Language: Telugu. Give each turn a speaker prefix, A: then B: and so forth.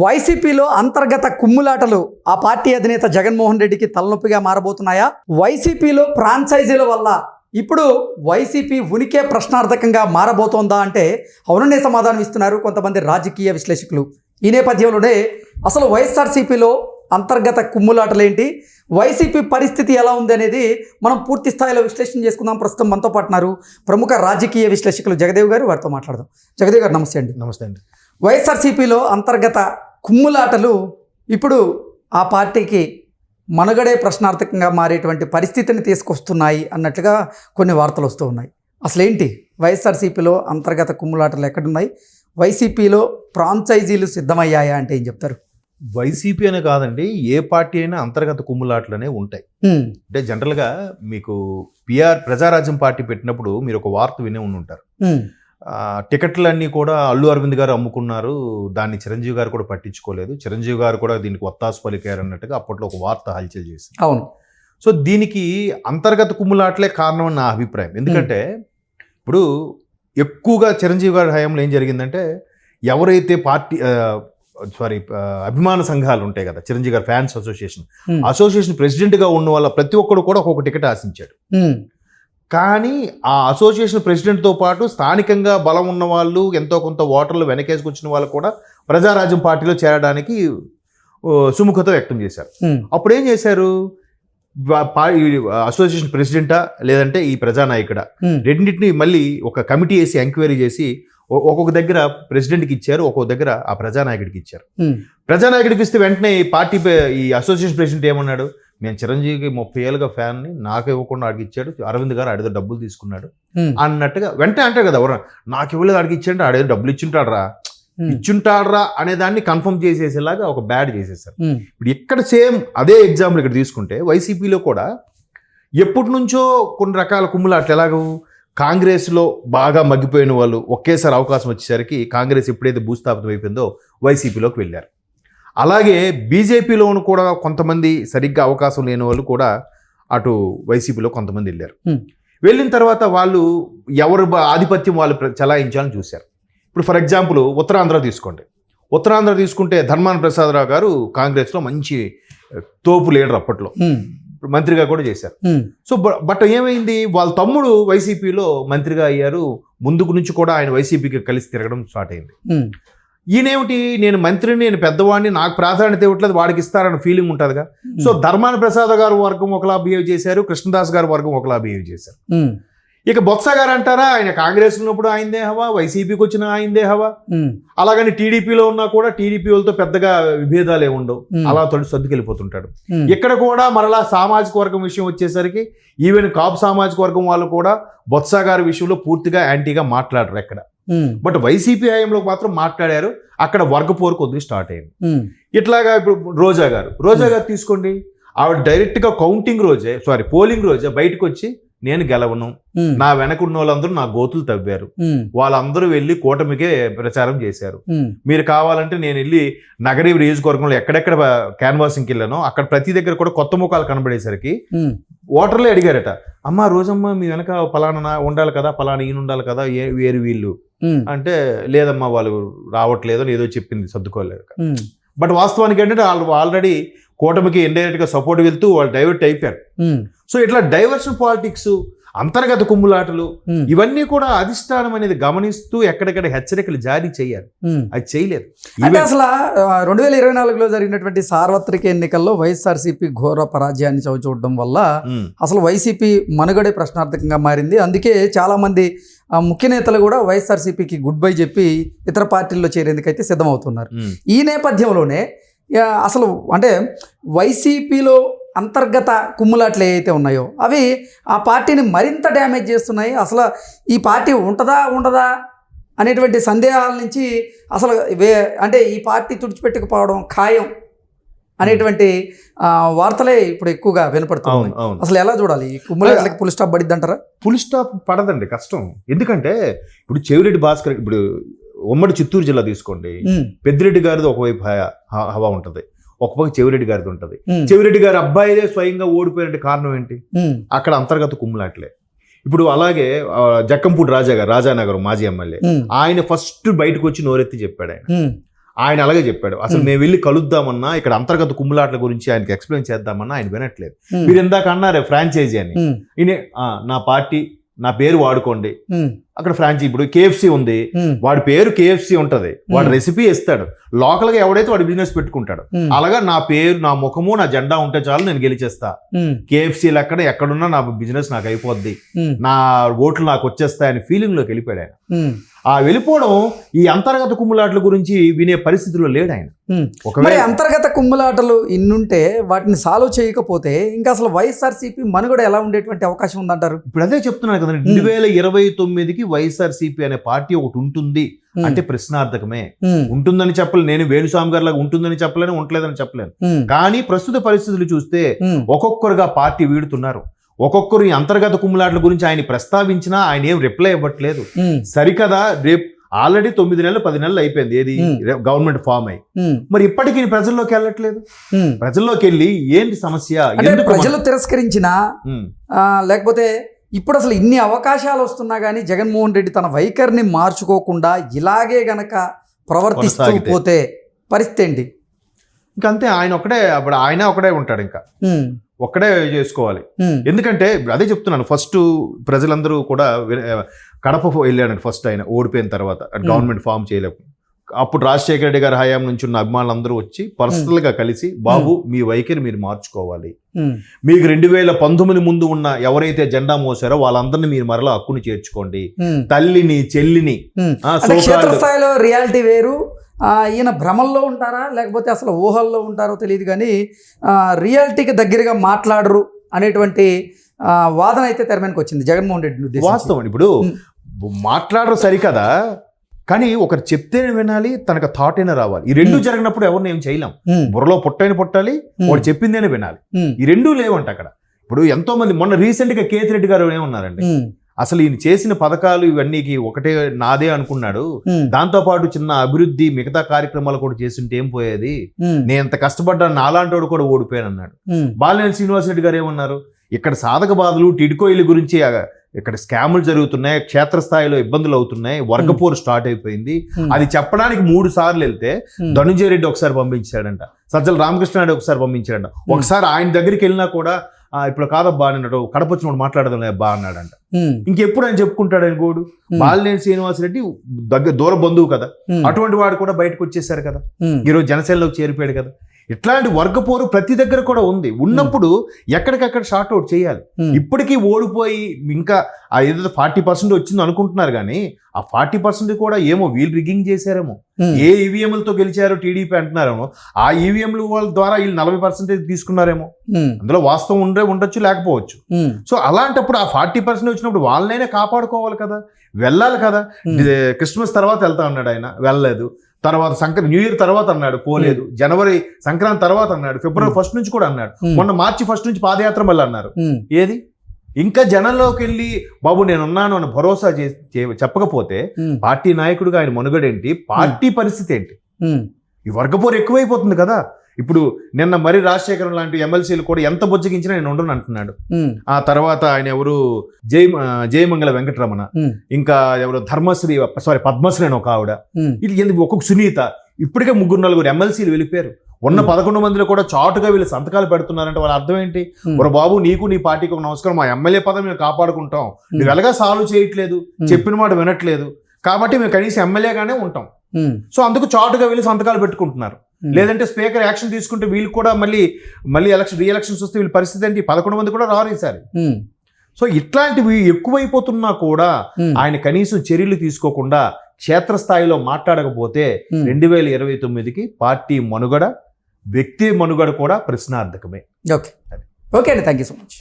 A: వైసీపీలో అంతర్గత కుమ్ములాటలు ఆ పార్టీ అధినేత జగన్మోహన్ రెడ్డికి తలనొప్పిగా మారబోతున్నాయా? వైసీపీలో ఫ్రాంచైజీల వల్ల ఇప్పుడు వైసీపీ ఉనికే ప్రశ్నార్థకంగా మారబోతోందా అంటే అవుననే సమాధానం ఇస్తున్నారు కొంతమంది రాజకీయ విశ్లేషకులు. ఈ నేపథ్యంలోనే అసలు వైఎస్ఆర్సీపీలో అంతర్గత కుమ్ములాటలేంటి? వైసీపీ పరిస్థితి ఎలా ఉంది అనేది మనం పూర్తి స్థాయిలో విశ్లేషణ చేసుకుందాం. ప్రస్తుతం మనతో పాటున్నారు ప్రముఖ రాజకీయ విశ్లేషకులు జగదేవ్ గారు వారితో మాట్లాడదాం. జగదేవ్ గారు నమస్తే అండి.
B: నమస్తే అండి.
A: వైఎస్ఆర్సీపీలో అంతర్గత కుమ్ములాటలు ఇప్పుడు ఆ పార్టీకి మనుగడే ప్రశ్నార్థకంగా మారేటువంటి పరిస్థితిని తీసుకొస్తున్నాయి అన్నట్లుగా కొన్ని వార్తలు వస్తూ ఉన్నాయి. అసలు ఏంటి వైఎస్ఆర్సీపీలో అంతర్గత కుమ్ములాటలు ఎక్కడున్నాయి? వైసీపీలో ఫ్రాంచైజీలు సిద్ధమయ్యాయా అంటే ఏం చెప్తారు?
B: వైసీపీ అనే కాదండి ఏ పార్టీ అయినా అంతర్గత కుమ్ములాట్లనే ఉంటాయి. అంటే జనరల్గా మీకు పిఆర్ ప్రజారాజ్యం పార్టీ పెట్టినప్పుడు మీరు ఒక వార్త వినే ఉండి ఉంటారు టికెట్లన్నీ కూడా అల్లు అరవింద్ గారు అమ్ముకున్నారు. దాన్ని చిరంజీవి గారు కూడా పట్టించుకోలేదు. చిరంజీవి గారు కూడా దీనికి ఒత్తాసు పలికారు అన్నట్టుగా అప్పట్లో ఒక వార్త హల్చల్ చేసింది.
A: అవును.
B: సో దీనికి అంతర్గత కుమ్ములాట్లే కారణం అని నా అభిప్రాయం. ఎందుకంటే ఇప్పుడు ఎక్కువగా చిరంజీవి గారి హయాంలో ఏం జరిగిందంటే ఎవరైతే పార్టీ సారీ అభిమాన సంఘాలు ఉంటాయి కదా చిరంజీవి గారి ఫ్యాన్స్ అసోసియేషన్ అసోసియేషన్ ప్రెసిడెంట్గా ఉన్న వాళ్ళ ప్రతి ఒక్కరు కూడా ఒక్కొక్క టికెట్ ఆశించాడు. కానీ ఆ అసోసియేషన్ ప్రెసిడెంట్తో పాటు స్థానికంగా బలం ఉన్న వాళ్ళు ఎంతో కొంత ఓటర్లు వెనకేసుకొచ్చిన వాళ్ళు కూడా ప్రజారాజ్యం పార్టీలో చేరడానికి సుముఖత వ్యక్తం చేశారు. అప్పుడు ఏం చేశారు? అసోసియేషన్ ప్రెసిడెంటా లేదంటే ఈ ప్రజానాయకుడా? రెండింటిని మళ్ళీ ఒక కమిటీ వేసి ఎంక్వైరీ చేసి ఒక్కొక్క దగ్గర ప్రెసిడెంట్కి ఇచ్చారు ఒక్కొక్క దగ్గర ఆ ప్రజానాయకుడికి ఇచ్చారు. ప్రజానాయకుడికి ఇస్తే వెంటనే ఈ పార్టీ ఈ అసోసియేషన్ ప్రెసిడెంట్ ఏమన్నాడు? నేను చిరంజీవికి ముప్పై ఏళ్ళుగా ఫ్యాన్ని నాకు ఇవ్వకుండా అడిగి ఇచ్చాడు అరవింద్ గారు అడిగితే డబ్బులు తీసుకున్నాడు. అన్నట్టుగా వెంటనే అంటారు కదా ఎవరు నాకు ఇవ్వలేదు అడిగి ఇచ్చాడు ఆడేదో డబ్బులు ఇచ్చుంటాడు రా
A: హ్మ్,
B: ఇచ్చుంటాడ్రా అనే దాన్ని కన్ఫర్మ్ చేసేసేలాగా ఒక బ్యాడ్ చేసేసారు. ఇప్పుడు ఇక్కడ సేమ్ అదే ఎగ్జాంపుల్ ఇక్కడ తీసుకుంటే వైసీపీలో కూడా ఎప్పటి నుంచో కొన్ని రకాల కుమ్ములాట్లు ఎలాగూ కాంగ్రెస్లో బాగా మగ్గిపోయిన వాళ్ళు ఒకేసారి అవకాశం వచ్చేసరికి కాంగ్రెస్ ఎప్పుడైతే భూస్థాపితం అయిపోయిందో వైసీపీలోకి వెళ్ళారు. అలాగే బీజేపీలోను కూడా కొంతమంది సరిగ్గా అవకాశం లేని వాళ్ళు కూడా అటు వైసీపీలో కొంతమంది వెళ్ళారు. వెళ్ళిన తర్వాత వాళ్ళు ఎవరు ఆధిపత్యం వాళ్ళు చలాయించాలని చూశారు. ఇప్పుడు ఫర్ ఎగ్జాంపుల్ ఉత్తరాంధ్ర తీసుకోండి. ఉత్తరాంధ్ర తీసుకుంటే ధర్మాన ప్రసాదరావు గారు కాంగ్రెస్లో మంచి తోపు లీడర్ అప్పట్లో. మంత్రిగా కూడా చేశారు. సో బట్ ఏమైంది? వాళ్ళ తమ్ముడు వైసీపీలో మంత్రిగా అయ్యారు. ముందుకు నుంచి కూడా ఆయన వైసీపీకి కలిసి తిరగడం స్టార్ట్ అయింది. ఈయనేమిటి? నేను మంత్రిని నేను పెద్దవాడిని నాకు ప్రాధాన్యత ఇవ్వట్లేదు వాడికి ఇస్తారన్న ఫీలింగ్ ఉంటుందిగా. సో ధర్మాన ప్రసాద్ గారు వర్గం ఒకలా బిహేవ్ చేశారు కృష్ణదాస్ గారు వర్గం ఒకలా బిహేవ్ చేశారు.
A: హ్మ్,
B: ఇక బొత్స గారు అంటారా? ఆయన కాంగ్రెస్ ఉన్నప్పుడు ఆయనదే హవా వైసీపీకి వచ్చిన ఆయనదే హవా
A: హ్మ్,
B: అలాగని టీడీపీలో ఉన్నా కూడా టీడీపీ వాళ్ళతో పెద్దగా విభేదాలు ఉండవు. అలా తొలి సర్దుకెళ్ళిపోతుంటాడు. ఇక్కడ కూడా మరలా సామాజిక వర్గం విషయం వచ్చేసరికి ఈవెన్ కాపు సామాజిక వర్గం వాళ్ళు కూడా బొత్స గారి విషయంలో పూర్తిగా యాంటీగా మాట్లాడరు ఎక్కడ. బట్ వైసీపీ హయాంలో మాత్రం మాట్లాడారు. అక్కడ వర్గ పోరు కొద్దిగా స్టార్ట్ అయింది.
A: హ్మ్,
B: ఇట్లాగా ఇప్పుడు రోజా గారు. రోజా గారు తీసుకోండి. ఆవిడ డైరెక్ట్గా కౌంటింగ్ రోజే సారీ పోలింగ్ రోజే బయటకు వచ్చి నేను గెలవను.
A: హ్మ్,
B: నా వెనక ఉన్న వాళ్ళందరూ నా గోతులు తవ్వారు. వాళ్ళందరూ వెళ్ళి కూటమికే ప్రచారం చేశారు. మీరు కావాలంటే నేను వెళ్ళి నగరీ నియోజకవర్గంలో ఎక్కడెక్కడ క్యాన్వాసింగ్కి వెళ్ళానో అక్కడ ప్రతి దగ్గర కూడా కొత్త ముఖాలు కనబడేసరికి ఓటర్లే అడిగారట అమ్మ రోజమ్మ మీ వెనక పలానా ఉండాలి కదా పలానా ఈయన ఉండాలి కదా ఏ వేరు వీళ్ళు. అంటే లేదమ్మా వాళ్ళు రావట్లేదు అని ఏదో చెప్పింది సర్దుకోలేదు.
A: హ్మ్,
B: బట్ వాస్తవానికి ఏంటంటే వాళ్ళు ఆల్రెడీ కూటమికి ఇండైరెక్ట్గా సపోర్ట్ వెళ్తూ వాళ్ళు డైవర్ట్ అయిపోయారు. సో ఇట్లా డైవర్షన్ పాలిటిక్స్ అంతర్గత కుమ్ములాటలు ఇవన్నీ కూడా అధిష్టానం అనేది గమనిస్తూ ఎక్కడెక్కడ హెచ్చరికలు జారీ చేయాలి. అది చేయలేదు.
A: అంటే అసలు రెండు వేల ఇరవై నాలుగులో జరిగినటువంటి సార్వత్రిక ఎన్నికల్లో వైఎస్ఆర్సీపీ ఘోర పరాజయాన్ని చవిచూడడం వల్ల అసలు వైసీపీ మనుగడే ప్రశ్నార్థకంగా మారింది. అందుకే చాలామంది ఆ, ముఖ్య నేతలు కూడా వైఎస్ఆర్సీపీకి గుడ్ బై చెప్పి ఇతర పార్టీల్లో చేరేందుకైతే సిద్ధమవుతున్నారు. ఈ నేపథ్యంలోనే అసలు అంటే వైసీపీలో అంతర్గత కుమ్ములాట్లు ఏవైతే ఉన్నాయో అవి ఆ పార్టీని మరింత డ్యామేజ్ చేస్తున్నాయి. అసలు ఈ పార్టీ ఉంటుందా ఉండదా అనేటువంటి సందేహాల నుంచి అసలు వే అంటే ఈ పార్టీ తుడిచిపెట్టుకుపోవడం ఖాయం అనేటువంటి వార్తలే ఇప్పుడు ఎక్కువగా
B: అవును
A: అసలు ఎలా చూడాలి? ఈ కుమ్ములాట్లకి పులి స్టాప్ పడిద్ది అంటారా
B: ఫుల్ స్టాప్ పడదండి కష్టం. ఎందుకంటే ఇప్పుడు చెవిరెడ్డి భాస్కర్ ఇప్పుడు ఉమ్మడి చిత్తూరు జిల్లా తీసుకోండి. పెద్దిరెడ్డి గారిది ఒకవైపు హవా ఉంటుంది. ఒక పక్క చెవిరెడ్డి గారిది ఉంటుంది. చెవిరెడ్డి గారి అబ్బాయిదే స్వయంగా ఓడిపోయినట్టు కారణం ఏంటి? అక్కడ అంతర్గత కుమ్ములాట్లే. ఇప్పుడు అలాగే జక్కంపూడి రాజా గారు రాజానగరం మాజీ ఎమ్మెల్యే. ఆయన ఫస్ట్ బయటకు వచ్చి నోరెత్తి చెప్పాడు ఆయన. ఆయన అలాగే చెప్పాడు. అసలు మేము. వెళ్ళి కలుద్దామన్నా ఇక్కడ అంతర్గత కుమ్ములాట్ల గురించి ఆయనకి ఎక్స్ప్లెయిన్ చేద్దామన్నా ఆయన వినట్లేదు. మీరు ఇందాక అన్నారే ఫ్రాంచైజీ అని.
A: ఉమ్,
B: ఈయన, "ఆ, నా పార్టీ నా పేరు వాడుకోండి. అక్కడ ఫ్రాంచైజీ ఇప్పుడు కేఎఫ్సి ఉంది. వాడి పేరు కేఎఫ్సి ఉంటది. వాడు. రెసిపీ ఇస్తాడు. లోకల్గా ఎవడైతే వాడు బిజినెస్ పెట్టుకుంటాడు అలాగా నా పేరు నా ముఖము నా జెండా ఉంటే చాలు నేను గెలిచేస్తా.
A: ఉమ్,
B: కేఎఫ్సీలు ఎక్కడ ఎక్కడున్నా నా బిజినెస్ నాకు అయిపోద్ది. నా ఓట్లు నాకు వచ్చేస్తాయని ఫీలింగ్లోకి వెళ్ళిపోయాడు ఆయన. ఆ వెళ్ళిపోవడం ఈ అంతర్గత కుమ్ములాట్ల గురించి వినే పరిస్థితిలో లేడు ఆయన. ఒకవేళ
A: అంతర్గత కుమ్ములాటలు ఇన్నుంటే వాటిని సాల్వ్ చేయకపోతే ఇంకా అసలు వైఎస్ఆర్సీపీ మనుగడ ఎలా ఉండేటువంటి అవకాశం ఉందంటారు?
B: ఇప్పుడు అదే చెప్తున్నాను కదా రెండు వేల ఇరవై తొమ్మిదికి వైఎస్ఆర్సీపీ అనే పార్టీ ఒకటి ఉంటుంది అంటే ప్రశ్నార్థకమే. ఉంటుందని చెప్పలేను. నేను వేణుస్వామి గారి లాగా ఉంటుందని చెప్పలేను ఉండలేదని చెప్పలేను. కానీ ప్రస్తుత పరిస్థితులు చూస్తే ఒక్కొక్కరుగా పార్టీ వీడుతున్నారు. ఒక్కొక్కరు ఈ అంతర్గత కుమ్ములాట్ల గురించి ఆయన ప్రస్తావించినా ఆయన ఏం రిప్లై ఇవ్వట్లేదు. సరికదా రేపు ఆల్రెడీ తొమ్మిది నెలలు పది నెలలు అయిపోయింది. ఏది? గవర్నమెంట్ ఫామ్ అయ్యి.
A: ఉమ్,
B: మరి ఇప్పటికీ ప్రజల్లోకి వెళ్ళట్లేదు. ప్రజల్లోకి వెళ్ళి ఏంటి సమస్య?
A: ప్రజలు తిరస్కరించినా లేకపోతే ఇప్పుడు అసలు ఇన్ని అవకాశాలు వస్తున్నా కానీ జగన్మోహన్ రెడ్డి తన వైఖరిని మార్చుకోకుండా ఇలాగే గనక ప్రవర్తిస్తూ. పోతే పరిస్థితి ఏంటి?
B: ఇంకా అంతే ఆయన ఒకడే అప్పుడు ఆయన ఒకడే ఉంటాడు ఇంకా. ఒక్కడే చేసుకోవాలి. ఎందుకంటే అదే చెప్తున్నాను ఫస్ట్ ప్రజలందరూ కూడా కడప వెళ్ళాడండి ఫస్ట్ ఆయన ఓడిపోయిన తర్వాత గవర్నమెంట్ ఫామ్ చేయలేకు. అప్పుడు రాజశేఖర రెడ్డి గారి హయాం నుంచి ఉన్న అభిమానులందరూ వచ్చి పర్సనల్గా కలిసి బాబు మీ వైఖరి మీరు మార్చుకోవాలి. మీకు రెండు వేల పంతొమ్మిది ముందు ఉన్న ఎవరైతే జెండా మోసారో వాళ్ళందరినీ మీరు మరలా హక్కుని చేర్చుకోండి. తల్లిని చెల్లిని
A: రియాలిటీ వేరు ఈయన భ్రమల్లో ఉంటారా? లేకపోతే అసలు ఊహల్లో ఉంటారో తెలియదు కానీ రియాలిటీకి దగ్గరగా మాట్లాడరు అనేటువంటి వాదన అయితే తెర మీదకి వచ్చింది. జగన్మోహన్ రెడ్డి.
B: వాస్తవం. ఇప్పుడు. మాట్లాడరు సరికదా? కానీ ఒకరు చెప్తేనే వినాలి తనకు థాట్ అయినా రావాలి. ఈ రెండు. జరిగినప్పుడు ఎవరిని ఏం చేయలేం. బుర్రలో పుట్టైన పుట్టాలి వాడు చెప్పిందేనే వినాలి. ఈ రెండూ లేవంట అక్కడ. ఇప్పుడు ఎంతో మంది మొన్న రీసెంట్గా కేతి రెడ్డి గారు ఏమన్నారండి? అసలు ఈయన చేసిన పథకాలు ఇవన్నీకి ఒకటే నాదే అనుకున్నాడు. దాంతో పాటు చిన్న అభివృద్ధి మిగతా కార్యక్రమాలు కూడా చేస్తుంటే ఏం పోయేది? నేను ఎంత కష్టపడ్డాను నాలాంటోడు కూడా ఓడిపోయాను అన్నాడు. బాలినేని శ్రీనివాస్ రెడ్డి గారు ఏమన్నారు? ఇక్కడ సాధక బాధలు టిడ్కో ఇల్లు గురించి ఇక్కడ స్కాములు జరుగుతున్నాయి క్షేత్రస్థాయిలో ఇబ్బందులు అవుతున్నాయి వర్గపోరు స్టార్ట్ అయిపోయింది. అది చెప్పడానికి మూడు సార్లు వెళ్తే ధనుంజయ రెడ్డి ఒకసారి పంపించాడంట. సజ్జల రామకృష్ణారెడ్డి ఒకసారి పంపించాడంట. ఒకసారి ఆయన దగ్గరికి వెళ్ళినా కూడా "ఆ, ఇప్పుడు కాదబ్బా అన్నాడు కడప వచ్చినప్పుడు మాట్లాడదాం అబ్బా అన్నాడంట. ఇంకెప్పుడు ఆయన చెప్పుకుంటాడు ఆయన గోడు? బాలినేని శ్రీనివాసరెడ్డి దగ్గర దూర బంధువు కదా. అటువంటి వాడు కూడా బయటకు వచ్చేసారు కదా. ఈరోజు జనసేనలోకి చేరిపోయాడు కదా. ఇట్లాంటి వర్గపోరు ప్రతి దగ్గర కూడా ఉంది. ఉన్నప్పుడు ఎక్కడికక్కడ షార్ట్ అవుట్ చేయాలి. ఇప్పటికీ ఓడిపోయి ఇంకా ఆ ఏదో ఫార్టీ పర్సెంట్ వచ్చింది అనుకుంటున్నారు కానీ ఆ ఫార్టీ పర్సెంట్ కూడా ఏమో వీళ్ళు రిగ్గింగ్ చేశారేమో. ఏ ఈవీఎంలతో గెలిచారో టీడీపీ అంటున్నారేమో. ఆ ఈవీఎంల వాళ్ళ ద్వారా వీళ్ళు నలభై పర్సెంటేజ్ తీసుకున్నారేమో. అందులో వాస్తవం ఉండే ఉండొచ్చు లేకపోవచ్చు. సో అలాంటప్పుడు ఆ ఫార్టీ పర్సెంట్ వచ్చినప్పుడు వాళ్ళనైనా కాపాడుకోవాలి కదా. వెళ్ళాలి కదా. క్రిస్మస్ తర్వాత వెళ్తా అన్నాడు ఆయన. వెళ్ళలేదు. తర్వాత సంక్రాంతి న్యూ ఇయర్ తర్వాత అన్నాడు పోలేదు. జనవరి సంక్రాంతి తర్వాత అన్నాడు ఫిబ్రవరి
A: Hmm.
B: ఫస్ట్ నుంచి కూడా అన్నాడు.
A: ఉమ్,
B: మొన్న మార్చి ఫస్ట్ నుంచి పాదయాత్ర మళ్ళీ అన్నారు. ఏది? ఇంకా జనంలోకి వెళ్ళి బాబు నేనున్నాను అని భరోసా చెప్పకపోతే పార్టీ నాయకుడిగా ఆయన మనుగడేంటి? పార్టీ పరిస్థితి ఏంటి? ఈ వర్గపోరు ఎక్కువైపోతుంది కదా. ఇప్పుడు నిన్న మరి రాజశేఖరం లాంటి ఎమ్మెల్సీలు కూడా ఎంత బొజ్జగించినా నేను ఉండను అంటున్నాడు. ఆ తర్వాత ఆయన ఎవరు? జై ఆ, జయమంగళ వెంకటరమణ. ఇంకా ఎవరు? ధర్మశ్రీ సారీ పద్మశ్రీ అని ఒక ఆవిడ. ఇది ఎందుకు? ఒక్కొక్క సునీత. ఇప్పటికే ముగ్గురు నలుగురు ఎమ్మెల్సీలు వెళ్ళిపోయారు. ఉన్న. పదకొండు మందిలో కూడా చాటుగా వీళ్ళు సంతకాలు పెడుతున్నారంటే వాళ్ళ అర్థం ఏంటి? ఒక బాబు నీకు నీ పార్టీకి ఒక నమస్కారం. మా ఎమ్మెల్యే పదం మేము కాపాడుకుంటాం. నువ్వు ఎలాగా సాల్వ్ చేయట్లేదు? చెప్పిన మాట వినట్లేదు. కాబట్టి మేము కనీసం ఎమ్మెల్యేగానే ఉంటాం. సో అందుకు చాటుగా వెళ్ళి సంతకాలు పెట్టుకుంటున్నారు. లేదంటే స్పీకర్ యాక్షన్ తీసుకుంటే వీళ్ళు కూడా మళ్ళీ మళ్ళీ ఎలక్షన్ రీ ఎలక్షన్స్ వస్తే వీళ్ళ పరిస్థితి ఏంటి? పదకొండు మంది కూడా రారు ఈసారి. సో ఇట్లాంటివి ఎక్కువైపోతున్నా కూడా ఆయన కనీసం చర్యలు తీసుకోకుండా క్షేత్రస్థాయిలో మాట్లాడకపోతే. రెండు వేల ఇరవై తొమ్మిదికి పార్టీ మనుగడ వ్యక్తి మనుగడ కూడా ప్రశ్నార్థకమే.
A: ఓకే. ఓకే అండి. Thank you so much